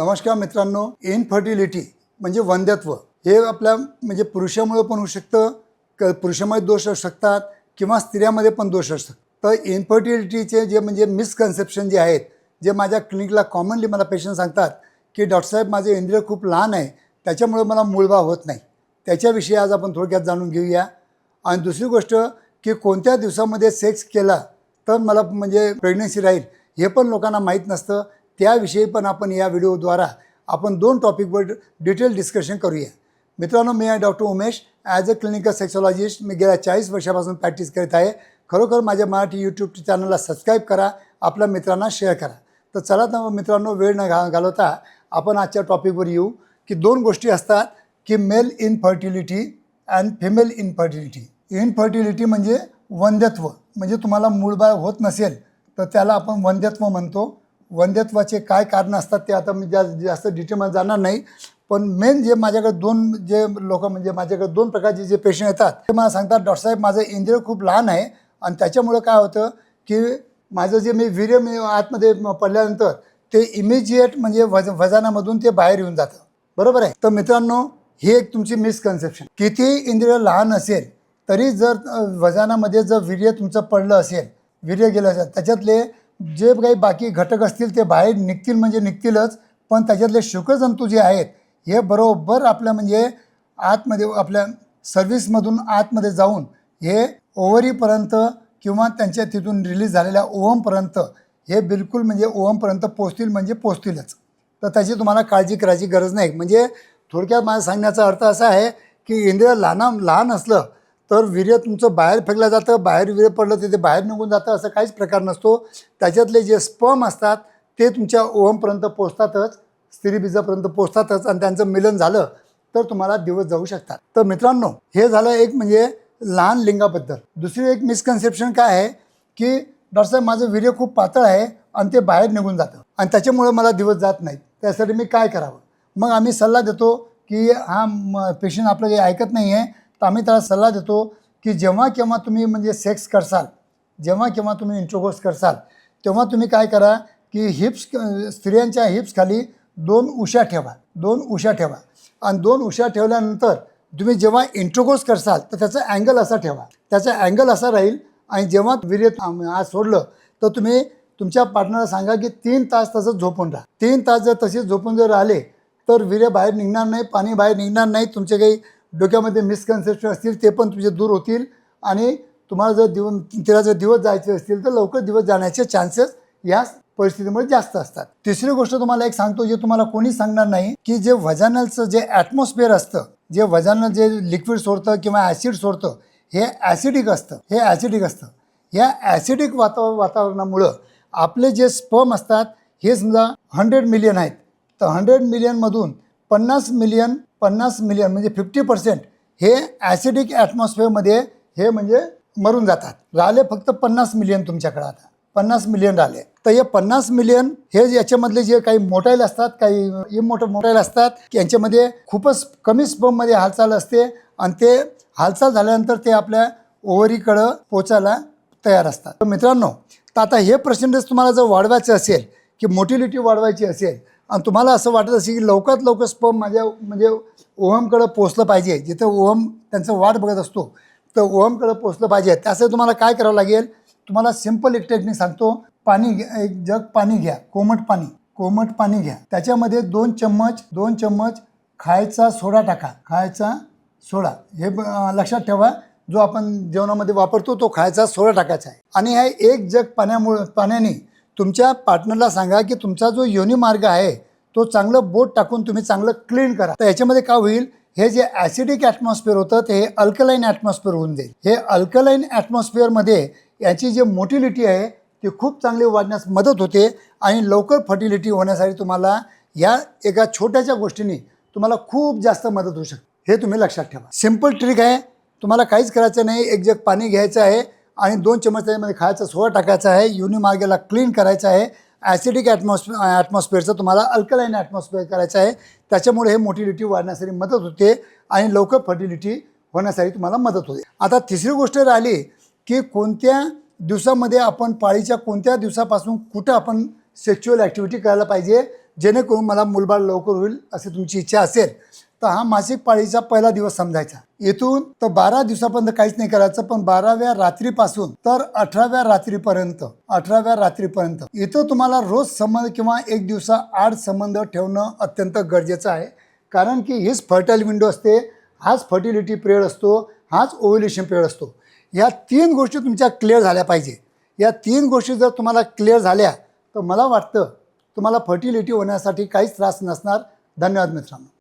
नमस्कार मित्रांनो इनफर्टिलिटी म्हणजे वंध्यत्व. हे आपल्या म्हणजे पुरुषामुळे पण होऊ शकतं क पुरुषामध्ये दोष असू शकतात किंवा स्त्रियामध्ये पण दोष असू शकतात. तर इनफर्टिलिटीचे जे म्हणजे मिसकन्सेप्शन जे आहेत जे माझ्या क्लिनिकला कॉमनली मला पेशंट सांगतात की डॉक्टरसाहेब माझे इंद्रिय खूप लहान आहे त्याच्यामुळे मला मूळभाव होत नाही. त्याच्याविषयी आज आपण थोडक्यात जाणून घेऊया. आणि दुसरी गोष्ट की कोणत्या दिवसामध्ये सेक्स केला तर मला म्हणजे प्रेग्नन्सी राहील हे पण लोकांना माहीत नसतं. त्याविषयी पण आपण या व्हिडिओद्वारा आपण दोन टॉपिकवर डिटेल डिस्कशन करूया. मित्रांनो मी आहे doctor Umesh. As a clinical sexologist मी गेल्या चाळीस वर्षापासून प्रॅक्टिस करीत आहे. खरोखर माझ्या मराठी यूट्यूब चॅनलला सबस्क्राईब करा. आपल्या मित्रांना शेअर करा. तर चला तर मित्रांनो वेळ न घा घालवता आपण आजच्या टॉपिकवर येऊ की दोन गोष्टी असतात की male infertility and female infertility infertility म्हणजे वंध्यत्व. म्हणजे तुम्हाला मूळबाळ होत नसेल तर त्याला आपण वंध्यत्व म्हणतो. वंध्यत्वाचे काय कारणं असतात ते आता मी जा जास्त डिटेलमध्ये जाणार नाही. पण मेन जे माझ्याकडे दोन जे लोक म्हणजे माझ्याकडे दोन प्रकारचे जे पेशंट येतात ते मला सांगतात डॉक्टरसाहेब माझं इंद्रिय खूप लहान आहे. आणि त्याच्यामुळं काय होतं की माझं जे मी वीर्य मी आतमध्ये पडल्यानंतर ते इमिजिएट म्हणजे वज वजनामधून ते बाहेर येऊन जातं. बरोबर आहे? तर मित्रांनो ही एक तुमची मिसकन्सेप्शन किती इंद्रिय लहान असेल तरी जर वजनामध्ये जर वीर्य तुमचं पडलं असेल वीर्य गेलं असेल त्याच्यातले जे काही बाकी घटक असतील ते बाहेर निघतील म्हणजे निघतीलच पण त्याच्यातले शुक्रजंतू जे आहेत हे बरोबर आपल्या म्हणजे आतमध्ये आपल्या सर्व्हिसमधून आतमध्ये जाऊन हे ओव्हरीपर्यंत किंवा त्यांच्या तिथून रिलीज झालेल्या ओव्हमपर्यंत हे बिलकुल म्हणजे ओव्हमपर्यंत पोचतील म्हणजे पोचतीलच तर त्याची तुम्हाला काळजी करायची गरज नाही. म्हणजे थोडक्यात माझा सांगण्याचा अर्थ असा आहे की इंद्रिय लहान लहान असलं तर वीर्य तुमचं बाहेर फेकलं जातं बाहेर वीर्य पडलं तर ते बाहेर निघून जातं असं काहीच प्रकार नसतो. त्याच्यातले जे स्पर्म असतात ते तुमच्या ओहमपर्यंत पोचतातच स्त्रीबीजापर्यंत पोचतातच आणि त्यांचं मिलन झालं तर तुम्हाला दिवस जाऊ शकतात. तर मित्रांनो हे झालं एक म्हणजे लहान लिंगाबद्दल. दुसरी एक मिसकन्सेप्शन काय आहे की डॉक्टर साहेब माझं वीर्य खूप पातळ आहे आणि ते बाहेर निघून जातं आणि त्याच्यामुळे मला दिवस जात नाहीत. त्यासाठी मी काय करावं? मग आम्ही सल्ला देतो की हा पेशंट आपलं काही ऐकत नाही आहे तर आम्ही त्याला सल्ला देतो की जेव्हा केव्हा तुम्ही म्हणजे सेक्स करसाल जेव्हा केव्हा तुम्ही इंट्रोगोस करसाल तेव्हा तुम्ही काय करा की हिप्स स्त्रियांच्या हिप्सखाली दोन उशा ठेवा दोन उशा ठेवा. आणि दोन उशा ठेवल्यानंतर तुम्ही जेव्हा इंट्रोगोस करसाल तर त्याचा अँगल असा ठेवा. त्याचा अँगल असा राहील आणि जेव्हा वीर्य आज सोडलं तर तुम्ही तुमच्या पार्टनरला सांगा की तीन तास तसंच झोपून राहा. तीन तास जर तसेच झोपून जर राहिले तर वीर्य बाहेर निघणार नाही पाणी बाहेर निघणार नाही तुमचे काही डोक्यामध्ये मिसकन्सेप्शन असतील ते पण तुझे दूर होतील. आणि तुम्हाला जर दिवस तिला जर दिवस जायचे असतील तर लवकर दिवस जाण्याचे चान्सेस या परिस्थितीमुळे जास्त असतात. तिसरी गोष्ट तुम्हाला एक सांगतो जे तुम्हाला कोणी सांगणार नाही की जे वजानलचं जे ॲटमॉस्फिअर असतं जे वजानल जे लिक्विड सोडतं किंवा ॲसिड सोडतं हे ॲसिडिक असतं. हे ॲसिडिक असतं. या ॲसिडिक वाता वातावरणामुळं आपले जे स्पर्म असतात हे समजा हंड्रेड मिलियन आहेत. तर हंड्रेड मिलियनमधून पन्नास मिलियन पन्नास मिलियन म्हणजे फिफ्टी पर्सेंट हे ॲसिडिक ॲटमॉस्फिअरमध्ये हे म्हणजे मरून जातात. राहिले फक्त पन्नास मिलियन तुमच्याकडे आता. पन्नास मिलियन राहिले. तर हे पन्नास मिलियन हे याच्यामधले जे काही मोटाईल असतात काही इमोट मोटाईल असतात की यांच्यामध्ये खूपच कमी स्पममध्ये हालचाल असते आणि ते हालचाल झाल्यानंतर ते आपल्या ओव्हरीकडं पोचायला तयार असतात. तर मित्रांनो तर आता हे पर्सेंटेज तुम्हाला जर वाढवायचं असेल की मोटिलिटी वाढवायची असेल आणि तुम्हाला असं वाटत असेल की लवकरात लवकर स्पर्म माझ्या म्हणजे ओहमकडं पोचलं पाहिजे. जिथं ओहम त्यांचं वाट बघत असतो तर ओहमकडं पोचलं पाहिजे. त्यासाठी तुम्हाला काय करावं लागेल? तुम्हाला सिंपल एक टेक्निक सांगतो. पाणी घ्या एक जग पाणी घ्या कोमट पाणी कोमट पाणी घ्या. त्याच्यामध्ये दोन चम्मच दोन चम्मच खायचा सोडा टाका. खायचा सोडा. हे ब- लक्षात ठेवा. जो आपण जेवणामध्ये वापरतो तो खायचा सोडा टाकायचा आहे. आणि हे एक जग पाण्यामुळं पाण्याने तुमच्या पार्टनरला सांगा की तुमचा जो योनी मार्ग आहे तो चांगलं बोट टाकून तुम्ही चांगलं क्लीन करा. तर याच्यामध्ये काय होईल? हे जे ॲसिडिक ॲटमॉस्फिअर होतं ते हे अल्कलाईन ॲटमॉस्फिअर होऊन जाईल. हे अल्कलाईन ॲटमॉस्फिअरमध्ये याची जी मोटिलिटी आहे ती खूप चांगली वाढण्यास मदत होते आणि लवकर फर्टिलिटी होण्यासाठी तुम्हाला या एका छोट्याशा गोष्टीने तुम्हाला खूप जास्त मदत होऊ शकते. हे तुम्ही लक्षात ठेवा. सिंपल ट्रिक आहे. तुम्हाला काहीच करायचं नाही. एक जग पाणी घ्यायचं आहे आणि दोन चमच त्याच्यामध्ये खायचा सोडा टाकायचा आहे. युनिमार्गेला क्लीन करायचं आहे. ॲसिडिक ॲटमॉस्फिअर ॲटमॉस्फिअरचं तुम्हाला अल्कलाईन ॲटमॉस्फिअर करायचं आहे. त्याच्यामुळे हे मोटिलिटी वाढण्यासाठी मदत होते आणि लवकर फर्टिलिटी होण्यासाठी तुम्हाला मदत होते. आता तिसरी गोष्ट राहिली की कोणत्या दिवसामध्ये आपण पाळीच्या कोणत्या दिवसापासून कुठं आपण सेक्च्युअल ॲक्टिव्हिटी करायला पाहिजे जेणेकरून मला मुलबाळ लवकर होईल असे तुमची इच्छा असेल. तर हा मासिक पाळीचा पहिला दिवस समजायचा. इथून तर बारा दिवसापर्यंत काहीच नाही करायचं पण बाराव्या रात्रीपासून तर अठराव्या रात्रीपर्यंत अठराव्या रात्रीपर्यंत. इथं तुम्हाला रोज संबंध किंवा एक दिवसा आड संबंध ठेवणं अत्यंत गरजेचं आहे. कारण की हीच फर्टाईल विंडो असते हाच फर्टिलिटी पिरियड असतो हाच ओव्ह्युलेशन पिरियड असतो. या तीन गोष्टी तुमच्या क्लिअर झाल्या पाहिजे. या तीन गोष्टी जर तुम्हाला क्लिअर झाल्या तर मला वाटतं तुम्हाला फर्टिलिटी होण्यासाठी काहीच त्रास नसणार. धन्यवाद मित्रांनो.